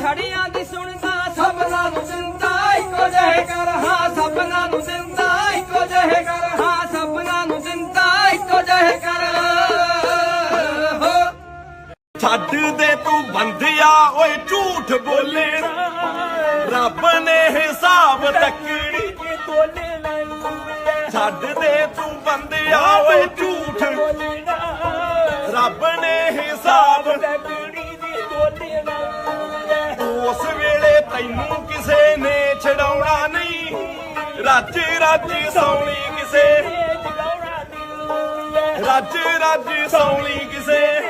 ਛੜੀਆਂ ਦੀ ਸੁਣਦਾ, ਸਭਨਾਂ ਨੂੰ ਦਿੰਦਾ, ਇੱਕੋ ਜਿਹੇ ਕਰ ਹਾਂ, ਸਭਨਾਂ ਨੂੰ ਦਿੰਦਾ, ਇੱਕੋ ਜਿਹੇ ਕਰ ਹਾਂ, ਸਭਨਾਂ ਨੂੰ ਦਿੰਦਾ, ਇੱਕੋ ਜਿਹੇ ਕਰ ਛੱਡ ਦੇ ਤੂੰ ਬੰਦਿਆ, ਓਏ ਝੂਠ ਬੋਲੇਣਾ। ਰੱਬ ਨੇ ਹਿਸਾਬ ਤੱਕੜੀ ਕੇ ਤੋਲੇ ਨਹੀਂ ਛੱਡ ਦੇ ਤੂੰ ਬੰਦਿਆ, ਓਏ ਝੂਠ ਬੋਲਣਾ। ਰੱਬ ਤੈਨੂੰ ਕਿਸੇ ਨੇ ਛਡਾਉਣਾ ਨਹੀਂ। ਰੱਜ ਰੱਜ ਸੌਣੀ ਕਿਸੇ। ਰੱਜ ਰੱਜ ਸੌਣੀ ਕਿਸੇ।